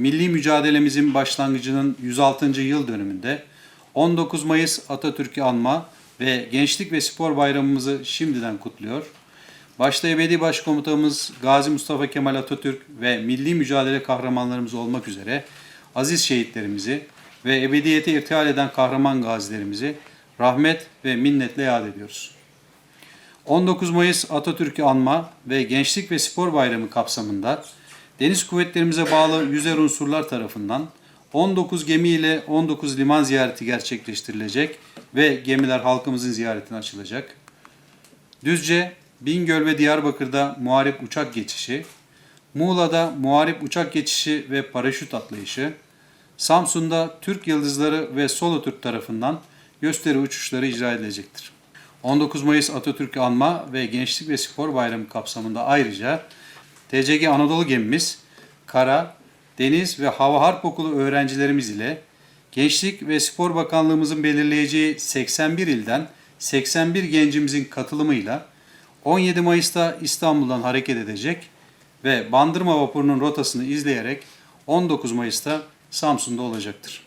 milli mücadelemizin başlangıcının 106. yıl dönümünde 19 Mayıs Atatürk'ü anma ve Gençlik ve Spor Bayramımızı şimdiden kutluyor. Başta ebedi başkomutanımız Gazi Mustafa Kemal Atatürk ve milli mücadele kahramanlarımız olmak üzere aziz şehitlerimizi ve ebediyete irtihal eden kahraman gazilerimizi rahmet ve minnetle yad ediyoruz. 19 Mayıs Atatürk'ü anma ve Gençlik ve Spor Bayramı kapsamında Deniz Kuvvetlerimize bağlı yüzer unsurlar tarafından 19 gemi ile 19 liman ziyareti gerçekleştirilecek ve gemiler halkımızın ziyaretine açılacak. Düzce, Bingöl ve Diyarbakır'da muharip uçak geçişi, Muğla'da muharip uçak geçişi ve paraşüt atlayışı, Samsun'da Türk Yıldızları ve Solo Türk tarafından gösteri uçuşları icra edilecektir. 19 Mayıs Atatürk'ü anma ve Gençlik ve Spor Bayramı kapsamında ayrıca TCG Anadolu gemimiz kara, deniz ve hava harp okulu öğrencilerimiz ile Gençlik ve Spor Bakanlığımızın belirleyeceği 81 ilden 81 gencimizin katılımıyla 17 Mayıs'ta İstanbul'dan hareket edecek ve Bandırma vapurunun rotasını izleyerek 19 Mayıs'ta Samsun'da olacaktır.